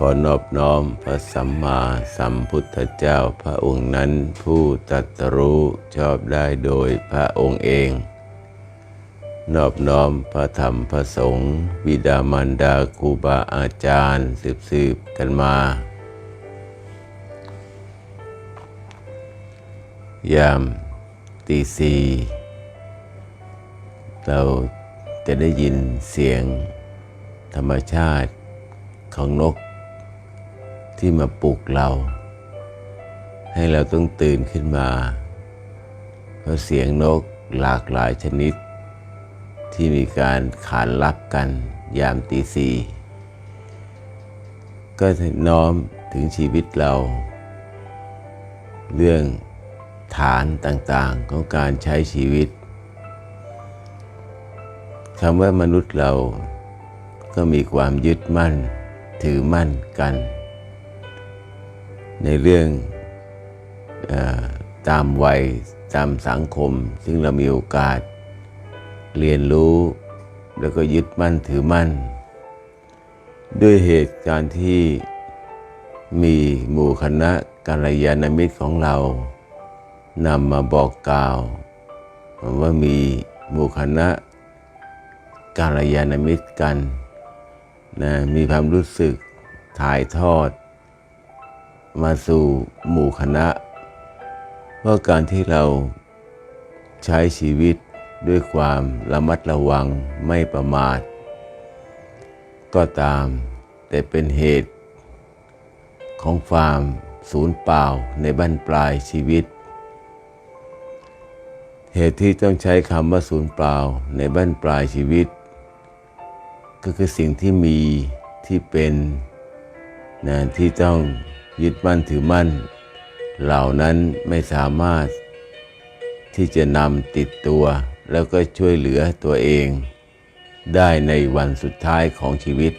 ขอนอบน้อมพระสัมมาสัมพุทธเจ้าพระองค์นั้นผู้ตรัสรู้ชอบได้โดยพระองค์เอง นอบน้อมพระธรรมพระสงฆ์บิดามารดาครูบาอาจารย์สืบสืบกันมา ยามตีสีเราจะได้ยินเสียงธรรมชาติของนก ที่มาปลุกเรา ให้เราต้องตื่นขึ้นมา เพราะเสียงนกหลากหลายชนิด ที่มีการขานรับกันยามตีสี่ก็น้อมถึงชีวิตเรา เรื่องฐานต่างๆของการใช้ชีวิตคำว่ามนุษย์เราก็มีความยึดมั่น ถือมั่นกัน ในเรื่องอตามวัยตามสังคม ซึ่งเรามีโอกาสเรียนรู้ แล้วก็ยึดมั่นถือมั่น ด้วยเหตุการณ์ที่มีหมู่คณะกัลยาณมิตรของเรานำมาบอกกล่าว ว่ามีหมู่คณะกัลยาณมิตรกันนะมีความรู้สึกถ่ายทอด มาสู่หมู่คณะ ว่าการที่เราใช้ชีวิตด้วยความระมัดระวังไม่ประมาท ก็ตามแต่เป็นเหตุของความสูญเปล่าในบั้นปลายชีวิต เหตุที่ต้องใช้คำว่าสูญเปล่าในบั้นปลายชีวิต ก็คือสิ่งที่มีที่เป็นนะที่ต้อง ยึดมั่นถือมั่น เหล่านั้นไม่สามารถ ที่จะนำติดตัวแล้วก็ช่วยเหลือตัวเอง ได้ในวันสุดท้ายของชีวิต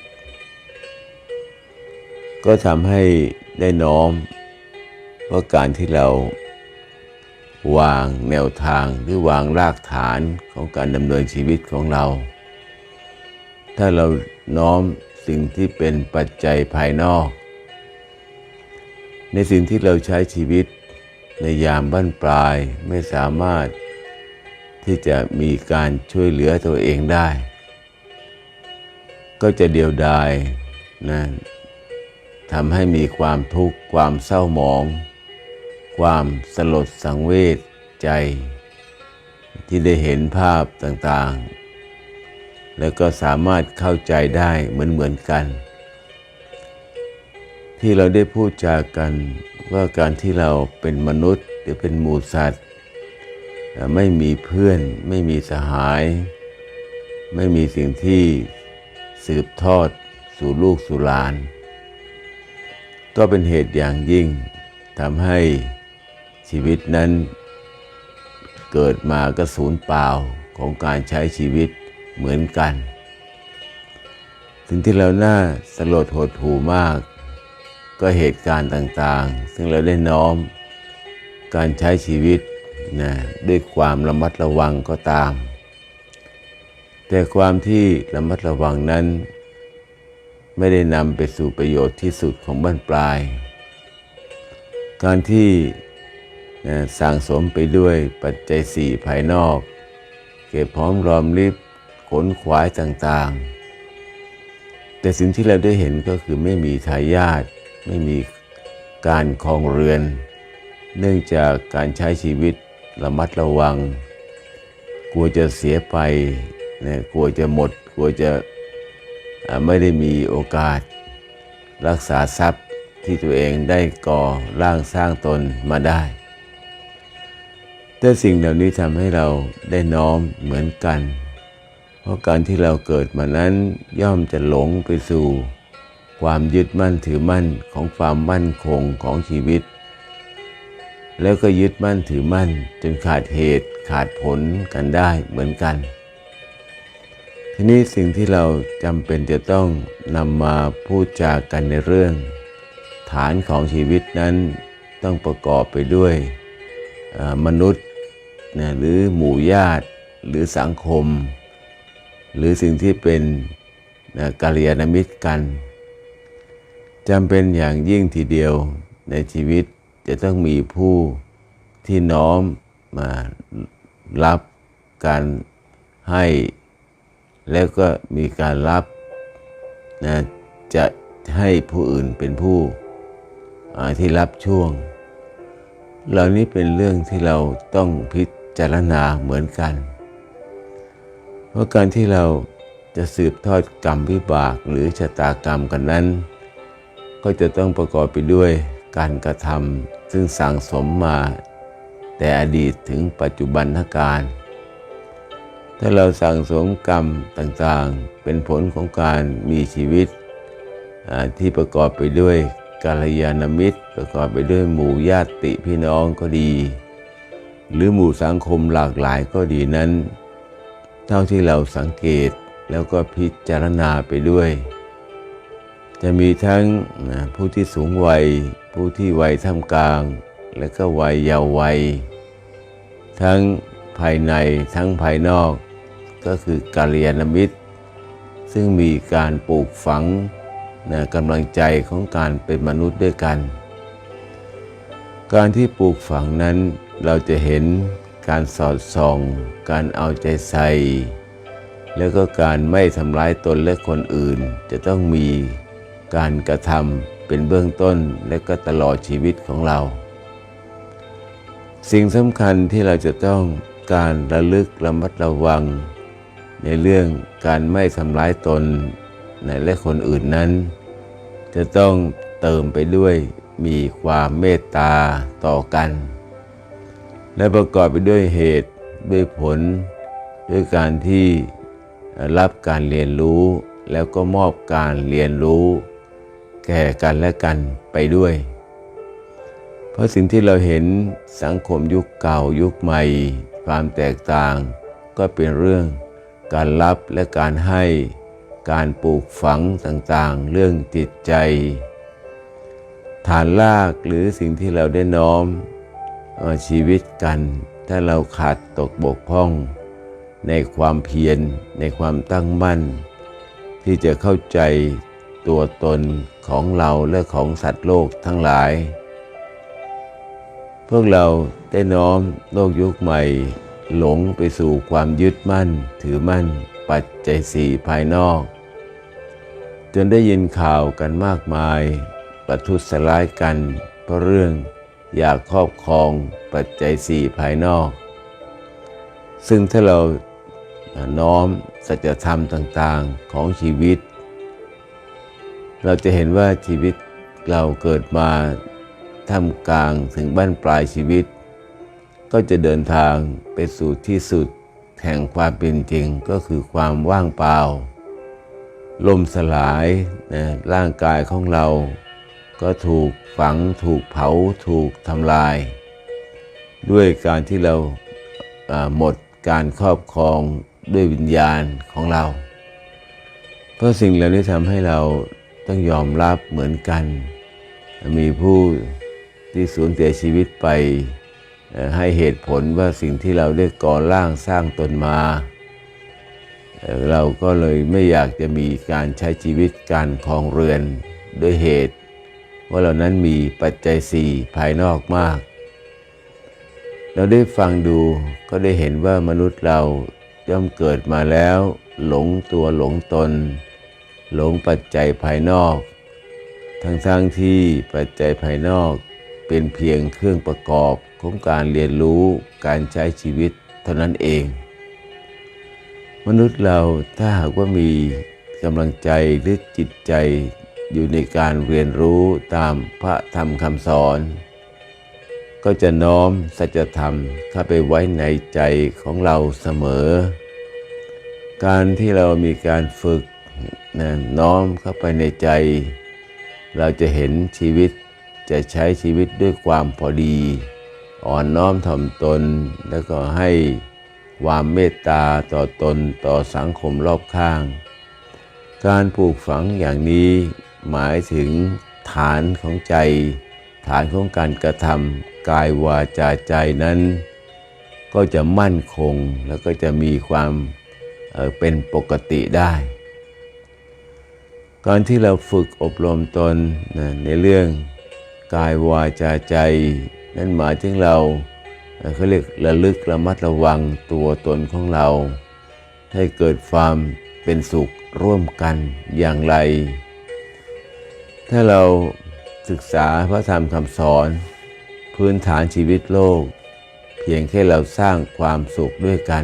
ก็ทำให้ได้น้อมว่าการที่เราวางแนวทางหรือวางรากฐานของการดำเนินชีวิตของเรา ถ้าเราน้อมสิ่งที่เป็นปัจจัยภายนอก ในสิ่งที่เราใช้ชีวิตในยามบั้นปลายไม่สามารถที่จะมีการช่วยเหลือตัวเองได้ ก็จะเดียวดายนะทำให้มีความทุกข์ความเศร้าหมอง ความสลดสังเวชใจ ที่ได้เห็นภาพต่างๆ แล้วก็สามารถเข้าใจได้เหมือนเหมือนกัน ที่เราได้พูดจากันว่าการที่เราเป็นมนุษย์หรือเป็นหมูสัตว์ ไม่มีเพื่อน ไม่มีสหาย ไม่มีสิ่งที่สืบทอดสู่ลูกสู่หลาน ก็เป็นเหตุอย่างยิ่งทำให้ชีวิตนั้นเกิดมาก็สูญเปล่าของการใช้ชีวิตเหมือนกันสิ่งที่เราหน่าสลดหดหูมาก ก็เหตุการณ์ต่างๆ ซึ่งเราได้น้อม การใช้ชีวิตนะด้วยความระมัดระวังก็ตาม แต่ความที่ระมัดระวังนั้น ไม่ได้นำไปสู่ประโยชน์ที่สุดของบ้านปลาย การที่นะสั่งสมไปด้วยปัจจัยสี่ภายนอก เก็บพร้อมรอมริบขนขวายต่างๆ แต่สิ่งที่เราได้เห็นก็คือไม่มีทายาท ไม่มีการครองเรือน เนื่องจากการใช้ชีวิตระมัดระวัง กลัวจะเสียไปนะกลัวจะหมด กลัวจะไม่ได้มีโอกาส รักษาทรัพย์ที่ตัวเองได้ก่อร่างสร้างตนมาได้แต่สิ่งเหล่านี้ทำให้เราได้น้อมเหมือนกัน เพราะการที่เราเกิดมานั้นย่อมจะหลงไปสู่ ความยึดมั่นถือมั่นของความมั่นคงของชีวิต แล้วก็ยึดมั่นถือมั่นจนขาดเหตุขาดผลกันได้เหมือนกัน ทีนี้สิ่งที่เราจำเป็นจะต้องนำมาพูดจากันในเรื่อง ฐานของชีวิตนั้นต้องประกอบไปด้วยมนุษย์นะหรือหมู่ญาติหรือสังคม หรือสิ่งที่เป็นนะกัลยาณมิตรกัน จำเป็นอย่างยิ่งทีเดียวในชีวิตจะต้องมีผู้ที่น้อมมารับการให้ แล้วก็มีการรับนะจะให้ผู้อื่นเป็นผู้ที่รับช่วง เหล่านี้เป็นเรื่องที่เราต้องพิจารณาเหมือนกัน เพราะการที่เราจะสืบทอดกรรมวิบากหรือชะตากรรมกันนั้น ก็จะต้องประกอบไปด้วยการกระทำซึ่งสั่งสมมา แต่อดีตถึงปัจจุบันการ ถ้าเราสั่งสมกรรมต่างๆ เป็นผลของการมีชีวิตที่ประกอบไปด้วยกาลยานมิตร ประกอบไปด้วยหมู่ญาติพี่น้องก็ดี หรือหมู่สังคมหลากหลายก็ดีนั้น เท่าที่เราสังเกตแล้วก็พิจารณาไปด้วย จะมีทั้งนะผู้ที่สูงวัย ผู้ที่วัยท่ามกลาง และก็วัยเยาว์วัย ทั้งภายในทั้งภายนอก ก็คือกาลยนมิตร ซึ่งมีการปลูกฝังนะกำลังใจของการเป็นมนุษย์ด้วยกัน การที่ปลูกฝังนั้นเราจะเห็นการสอดส่อง การเอาใจใส่ แล้วก็การไม่ทำร้ายตนและคนอื่นจะต้องมี การกระทำเป็นเบื้องต้นและก็ตลอดชีวิตของเรา สิ่งสำคัญที่เราจะต้องการระลึกระมัดระวัง ในเรื่องการไม่ทำร้ายตนและคนอื่นนั้น จะต้องเติมไปด้วยมีความเมตตาต่อกัน และประกอบไปด้วยเหตุด้วยผล ด้วยการที่รับการเรียนรู้แล้วก็มอบการเรียนรู้ แก่กันและกันไปด้วย เพราะสิ่งที่เราเห็นสังคมยุคเก่ายุคใหม่ ความแตกต่าง ก็เป็นเรื่องการรับและการให้การปลูกฝังต่างๆ เรื่องจิตใจ ฐานลากหรือสิ่งที่เราได้น้อมเอาชีวิตกัน ถ้าเราขาดตกบกพร่อง ในความเพียรในความตั้งมั่น ที่จะเข้าใจตัวตน ของเราและของสัตว์โลกทั้งหลาย พวกเราได้น้อมโลกยุคใหม่ หลงไปสู่ความยึดมั่น ถือมั่น ปัจจัยสี่ภายนอก จนได้ยินข่าวกันมากมาย ประทุษร้ายกัน เพราะเรื่องอยากครอบครองปัจจัยสี่ภายนอก ซึ่งถ้าเราน้อมสัจธรรมต่างๆของชีวิต เราจะเห็นว่าชีวิตเราเกิดมาท่ามกลางถึงบ้านปลายชีวิต ก็จะเดินทางไปสู่ที่สุดแห่งความเป็นจริงก็คือความว่างเปล่าล่มสลายนะร่างกายของเรา ก็ถูกฝังถูกเผาถูกทำลาย ด้วยการที่เราหมดการครอบครองด้วยวิญญาณของเรา เพราะสิ่งเหล่านี้ทำให้เรา ต้องยอมรับเหมือนกัน มีผู้ที่สูญเสียชีวิตไปให้เหตุผลว่าสิ่งที่เราได้ก่อร่างสร้างตนมา เราก็เลยไม่อยากจะมีการใช้ชีวิตการคลองเรือนด้วยเหตุ ว่าเหล่านั้นมีปัจจัยสี่ภายนอกมาก เราได้ฟังดูก็ได้เห็นว่ามนุษย์เราย่อมเกิดมาแล้ว หลงตัวหลงตน หลงปัจจัยภายนอก ทั้งๆทที่ปัจจัยภายนอกเป็นเพียงเครื่องประกอบของการเรียนรู้การใช้ชีวิตเท่านั้นเอง มนุษย์เราถ้าหากว่ามีกำลังใจหรือจิตใจอยู่ในการเรียนรู้ตามพระธรรมคำสอน ก็จะน้อมสัจธรรมเข้าไปไว้ในใจของเราเสมอ การที่เรามีการฝึก นะน้อมเข้าไปในใจ เราจะเห็นชีวิตจะใช้ชีวิตด้วยความพอดี อ่อนน้อมถ่อมตน แล้วก็ให้ความเมตตาต่อตนต่อสังคมรอบข้าง การปลูกฝังอย่างนี้หมายถึงฐานของใจ ฐานของการกระทำกายวาจาใจนั้น ก็จะมั่นคงแล้วก็จะมีความเป็นปกติได้ การที่เราฝึกอบรมตนนะในเรื่องกายวาจาใจ นั่นหมายถึงเราเขาเรียกระลึกระมัดระวังตัวตนของเรา ให้เกิดความเป็นสุขร่วมกันอย่างไร ถ้าเราศึกษาพระธรรมคำสอน พื้นฐานชีวิตโลก เพียงแค่เราสร้างความสุขด้วยกัน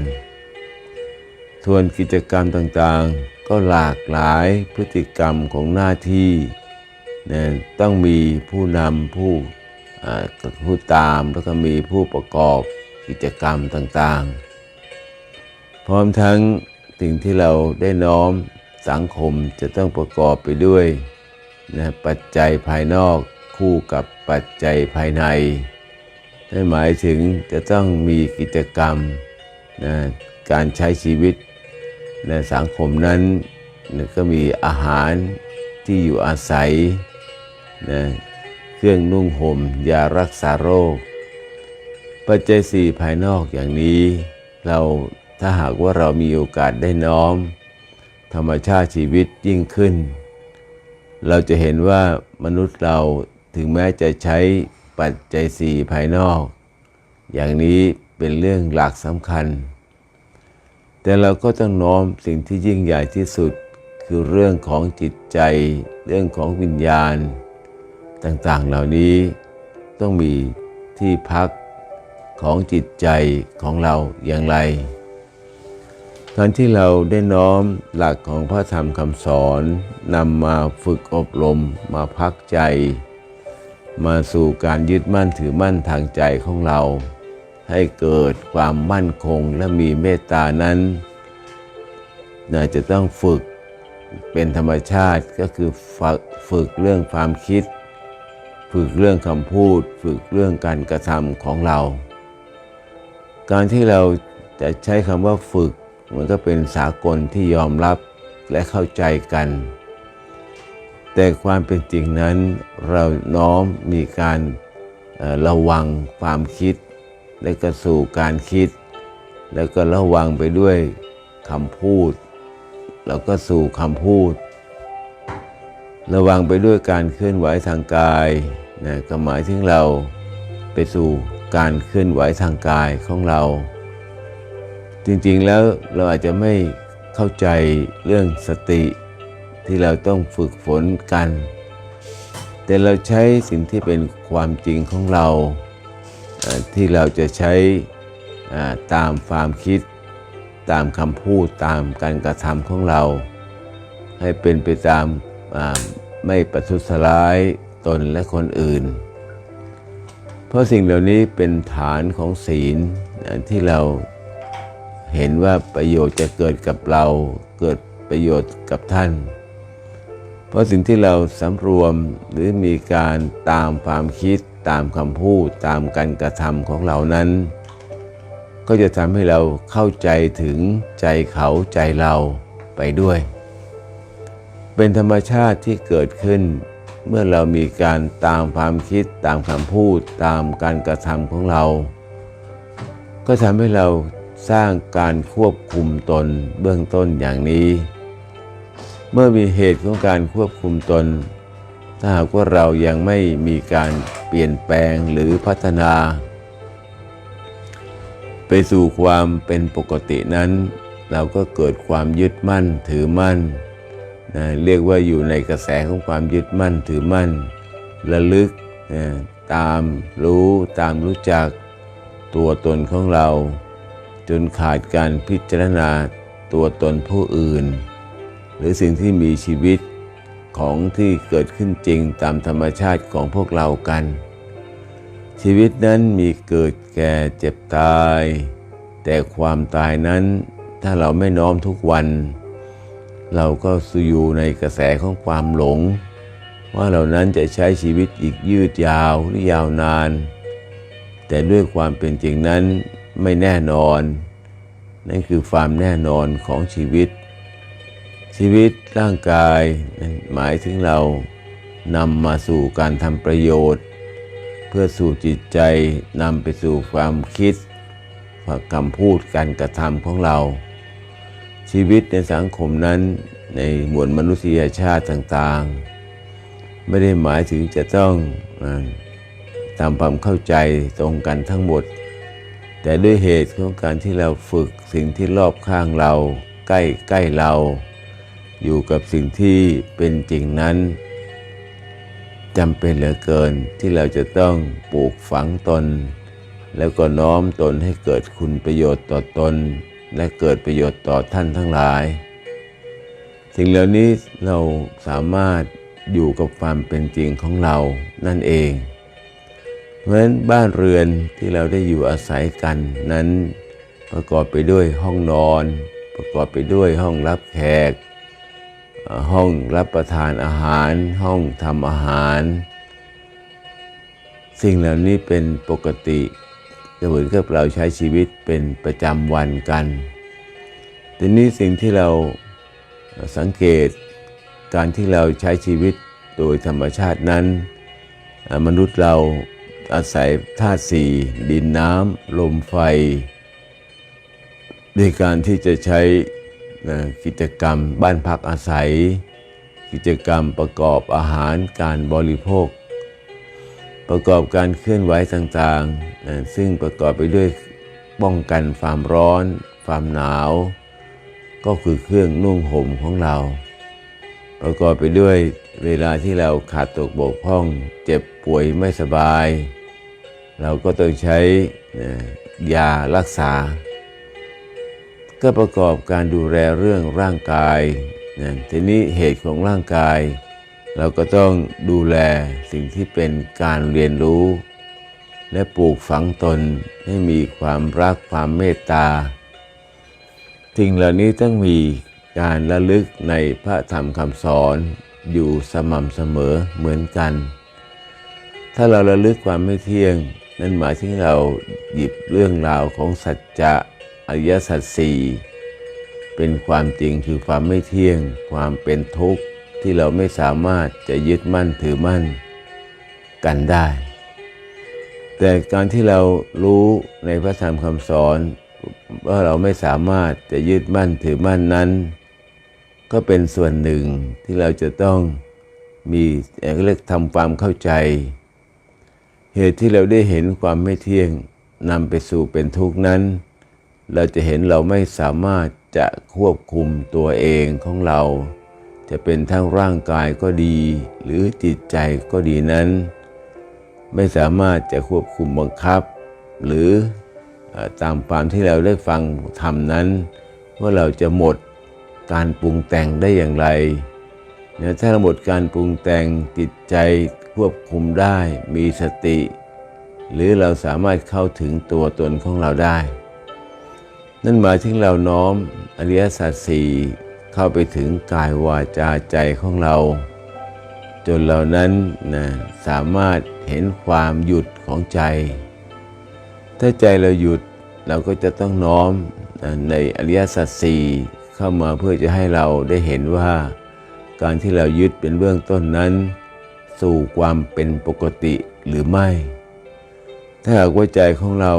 ส่วนกิจกรรมต่างๆ ก็หลากหลายพฤติกรรมของหน้าที่นะต้องมีผู้นำผู้ผู้ตามแล้วก็มีผู้ประกอบกิจกรรมต่างๆ พร้อมทั้งสิ่งที่เราได้น้อมสังคมจะต้องประกอบไปด้วยนะปัจจัยภายนอกคู่กับปัจจัยภายในนั่นหมายถึงจะต้องมีกิจกรรมนะการใช้ชีวิต ในสังคมนั้นนะก็มีอาหารที่อยู่อาศัยนะเครื่องนุ่งห่มยารักษาโรค ปัจจัยสี่ภายนอกอย่างนี้ เราถ้าหากว่าเรามีโอกาสได้น้อม ธรรมชาติชีวิตยิ่งขึ้น เราจะเห็นว่ามนุษย์เราถึงแม้จะใช้ปัจจัยสี่ภายนอก อย่างนี้เป็นเรื่องหลักสำคัญ แต่เราก็ต้องน้อมสิ่งที่ยิ่งใหญ่ที่สุด คือเรื่องของจิตใจ เรื่องของวิญญาณ ต่างๆเหล่านี้ต้องมีที่พักของจิตใจของเราอย่างไรการที่เราได้น้อมหลักของพระธรรมคำสอนนำมาฝึกอบรมมาพักใจ มาสู่การยึดมั่นถือมั่นทางใจของเรา ให้เกิดความมั่นคงและมีเมตตานั้นน่าจะต้องฝึกเป็นธรรมชาติก็คือฝึกเรื่องความคิด ฝึกเรื่องคำพูด ฝึกเรื่องการกระทำของเรา การที่เราจะใช้คำว่าฝึกมันก็เป็นสากลที่ยอมรับและเข้าใจกัน แต่ความเป็นจริงนั้นเราน้อมมีการระวังความคิด และก็สู่การคิด แล้วก็ระวังไปด้วยคำพูด แล้วก็สู่คำพูด ระวังไปด้วยการเคลื่อนไหวทางกายนะก็หมายถึงเราไปสู่การเคลื่อนไหวทางกายของเรา จริงๆแล้วเราอาจจะไม่เข้าใจเรื่องสติที่เราต้องฝึกฝนกัน แต่เราใช้สิ่งที่เป็นความจริงของเรา ที่เราจะใช้ตามความคิดตามคำพูดตามการกระทำของเรา ให้เป็นไปตามไม่ประทุษร้ายตนและคนอื่น เพราะสิ่งเหล่านี้เป็นฐานของศีลที่เราเห็นว่าประโยชน์จะเกิดกับเราเกิดประโยชน์กับท่าน เพราะสิ่งที่เราสำรวมหรือมีการตามความคิด ตามคำพูดตามการกระทำของเรานั้น ก็จะทำให้เราเข้าใจถึงใจเขาใจเราไปด้วย เป็นธรรมชาติที่เกิดขึ้น เมื่อเรามีการตามความคิดตามคำพูดตามการกระทำของเรา ก็ทำให้เราสร้างการควบคุมตนเบื้องต้นอย่างนี้ เมื่อมีเหตุของการควบคุมตน ถ้าหากว่าเรายังไม่มีการเปลี่ยนแปลงหรือพัฒนา ไปสู่ความเป็นปกตินั้น เราก็เกิดความยึดมั่นถือมั่นนะเรียกว่าอยู่ในกระแสของความยึดมั่นถือมั่นระลึกนะตามรู้ตามรู้จักตัวตนของเรา จนขาดการพิจารณาตัวตนผู้อื่น หรือสิ่งที่มีชีวิต ของที่เกิดขึ้นจริงตามธรรมชาติของพวกเรากัน ชีวิตนั้นมีเกิดแก่เจ็บตาย แต่ความตายนั้นถ้าเราไม่น้อมทุกวัน เราก็อยู่ในกระแสของความหลง ว่าเหล่านั้นจะใช้ชีวิตอีกยืดยาวหรือยาวนาน แต่ด้วยความเป็นจริงนั้นไม่แน่นอน นั่นคือความแน่นอนของชีวิต ชีวิตร่างกายนั้นหมายถึงเรานำมาสู่การทำประโยชน์ เพื่อสู่จิตใจนำไปสู่ความคิดคำพูดการกระทำของเรา ชีวิตในสังคมนั้นในมวลมนุษยชาติต่างๆ ไม่ได้หมายถึงจะต้องตามความเข้าใจตรงกันทั้งหมด แต่ด้วยเหตุของการที่เราฝึกสิ่งที่รอบข้างเรา ใกล้ใกล้เรา อยู่กับสิ่งที่เป็นจริงนั้นจำเป็นเหลือเกินที่เราจะต้องปลูกฝังตน แล้วก็น้อมตนให้เกิดคุณประโยชน์ต่อตน และเกิดประโยชน์ต่อท่านทั้งหลาย สิ่งเหล่านี้เราสามารถอยู่กับความเป็นจริงของเรานั่นเอง เพราะฉะนั้นบ้านเรือนที่เราได้อยู่อาศัยกันนั้น ประกอบไปด้วยห้องนอน ประกอบไปด้วยห้องรับแขก ห้องรับประทานอาหาร ห้องทำอาหาร สิ่งเหล่านี้เป็นปกติเหมือนกับเราใช้ชีวิตเป็นประจำวันกันทีนี้สิ่งที่เราสังเกตการที่เราใช้ชีวิตโดยธรรมชาตินั้น มนุษย์เราอาศัยธาตุสี่ดินน้ำลมไฟ ในการที่จะใช้ กิจกรรมบ้านพักอาศัย กิจกรรมประกอบอาหารการบริโภค ประกอบการเคลื่อนไหวต่างๆซึ่งประกอบไปด้วยป้องกันความร้อนความหนาว ก็คือเครื่องนุ่งห่มของเรา ประกอบไปด้วยเวลาที่เราขาดตกบกพร่อง เจ็บป่วยไม่สบาย เราก็ต้องใช้ยารักษา ก็ประกอบการดูแลเรื่องร่างกายนะทีนี้เหตุของร่างกาย เราก็ต้องดูแลสิ่งที่เป็นการเรียนรู้ และปลูกฝังตนให้มีความรักความเมตตาสิ่งเหล่านี้ต้องมีการระลึกในพระธรรมคำสอนอยู่สม่ำเสมอเหมือนกัน ถ้าเราระลึกความไม่เที่ยง นั่นหมายถึงเราหยิบเรื่องราวของสัจจะ อริยสัจสี่เป็นความจริงคือความไม่เที่ยง ความเป็นทุกข์ที่เราไม่สามารถจะยึดมั่นถือมั่นกันได้ แต่การที่เรารู้ในพระธรรมคำสอนว่าเราไม่สามารถจะยึดมั่นถือมั่นนั้น ก็เป็นส่วนหนึ่งที่เราจะต้องมีเรียกทำความเข้าใจ เหตุที่เราได้เห็นความไม่เที่ยงนำไปสู่เป็นทุกข์นั้น เราจะเห็นเราไม่สามารถจะควบคุมตัวเองของเรา จะเป็นทั้งร่างกายก็ดี หรือจิตใจก็ดีนั้น ไม่สามารถจะควบคุมบังคับ หรือตามความที่เราได้ฟังธรรมนั้น ว่าเราจะหมดการปรุงแต่งได้อย่างไรเนี่ยถ้าเราหมดการปรุงแต่งจิตใจควบคุมได้มีสติ หรือเราสามารถเข้าถึงตัวตนของเราได้ นั่นหมายถึงเราน้อมอริยสัจสี่เข้าไปถึงกายวาจาใจของเรา จนเรานั้นนะสามารถเห็นความหยุดของใจ ถ้าใจเราหยุดเราก็จะต้องน้อมในอริยสัจสี่เข้ามาเพื่อจะให้เราได้เห็นว่า การที่เรายึดเป็นเบื้องต้นนั้น สู่ความเป็นปกติหรือไม่ ถ้าหากว่าใจของเรา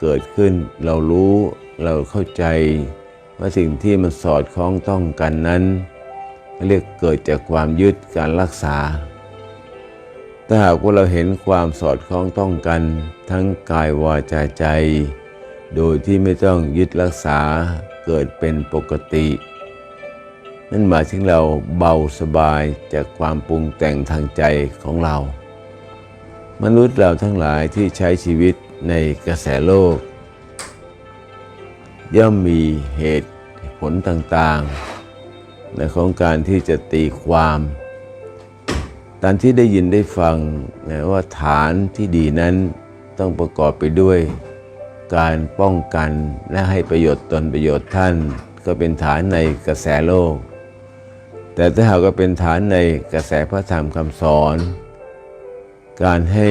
เกิดขึ้นเรารู้ เราเข้าใจว่าสิ่งที่มันสอดคล้องต้องกันนั้น เรียกเกิดจากความยึดการรักษา ถ้าหากว่าเราเห็นความสอดคล้องต้องกัน ทั้งกายวาจาใจ โดยที่ไม่ต้องยึดรักษาเกิดเป็นปกติ นั่นหมายถึงเราเบาสบายจากความปรุงแต่งทางใจของเรา มนุษย์เราทั้งหลายที่ใช้ชีวิตในกระแสโลก ย่อมมีเหตุผลต่างๆในของการที่จะตีความ ตามที่ได้ยินได้ฟังนะว่าฐานที่ดีนั้นต้องประกอบไปด้วยการป้องกันและให้ประโยชน์ตนประโยชน์ท่าน ก็เป็นฐานในกระแสโลก แต่ถ้าหากว่าเป็นฐานในกระแสพระธรรมคำสอน การให้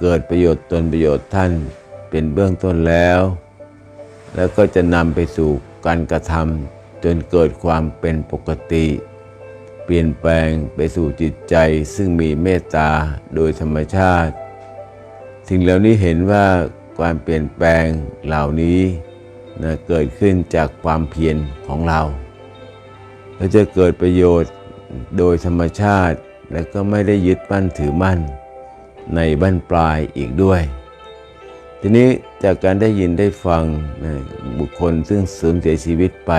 เกิดประโยชน์ตนประโยชน์ท่านเป็นเบื้องต้นแล้ว แล้วก็จะนำไปสู่การกระทำจนเกิดความเป็นปกติ เปลี่ยนแปลงไปสู่จิตใจซึ่งมีเมตตาโดยธรรมชาติสิ่งเหล่านี้เห็นว่าความเปลี่ยนแปลงเหล่านี้นะเกิดขึ้นจากความเพียรของเราและจะเกิดประโยชน์โดยธรรมชาติ และก็ไม่ได้ยึดมั่นถือมั่น ในบั้นปลายอีกด้วย ทีนี้จากการได้ยินได้ฟังนะบุคคลซึ่งสูญเสียชีวิตไป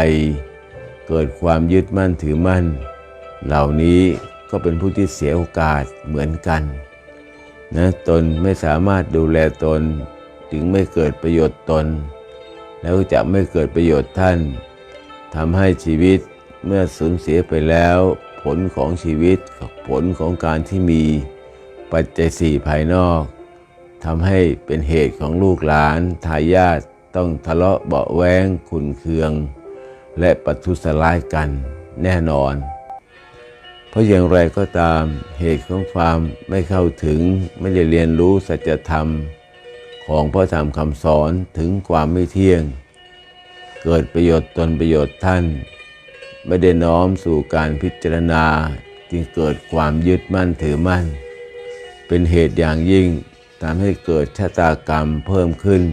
เกิดความยึดมั่นถือมั่น เหล่านี้ก็เป็นผู้ที่เสียโอกาสเหมือนกันนะตนไม่สามารถดูแลตน จึงไม่เกิดประโยชน์ตน แล้วจะไม่เกิดประโยชน์ท่านทำให้ชีวิตเมื่อสูญเสียไปแล้ว ผลของชีวิตผลของการที่มีปัจจัยสี่ภายนอก ทำให้เป็นเหตุของลูกหลานทายาทต้องทะเลาะเบาแวงขุนเคือง และปัทุสลายกันแน่นอน เพราะอย่างไรก็ตามเหตุของความไม่เข้าถึงไม่ได้เรียนรู้สัจธรรม ของพระธรรมคำสอนถึงความไม่เที่ยง เกิดประโยชน์ตนประโยชน์ท่าน ไม่ได้น้อมสู่การพิจารณาจึงเกิดความยึดมั่นถือมั่น เป็นเหตุอย่างยิ่ง ทำให้เกิดชะตากรรมเพิ่มขึ้น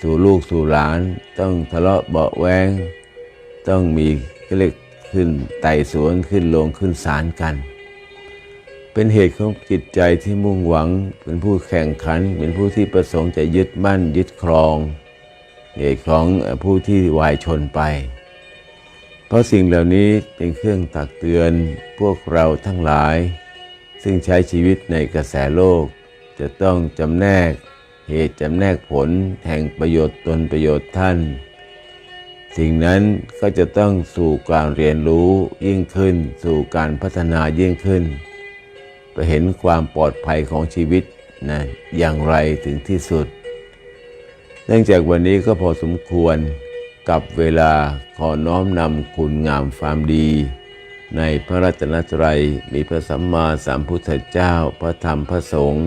สู่ลูกสู่หลาน ต้องทะเลาะเบาแวงต้องมีเรียกขึ้นไต่สวนขึ้นลงขึ้นศาลกัน เป็นเหตุของจิตใจที่มุ่งหวังเป็นผู้แข่งขัน เป็นผู้ที่ประสงค์จะยึดมั่นยึดครอง เหตุของผู้ที่วายชนไป เพราะสิ่งเหล่านี้เป็นเครื่องตักเตือนพวกเราทั้งหลาย ซึ่งใช้ชีวิตในกระแสโลก จะต้องจำแนกเหตุจำแนกผลแห่งประโยชน์ตนประโยชน์ท่าน สิ่งนั้นก็จะต้องสู่การเรียนรู้ยิ่งขึ้น สู่การพัฒนายิ่งขึ้น ไปเห็นความปลอดภัยของชีวิตนะอย่างไรถึงที่สุด เนื่องจากวันนี้ก็พอสมควรกับเวลาขอน้อมนำคุณงามความดี ในพระรัตนตรัยมีพระสัมมาสัมพุทธเจ้าพระธรรมพระสงฆ์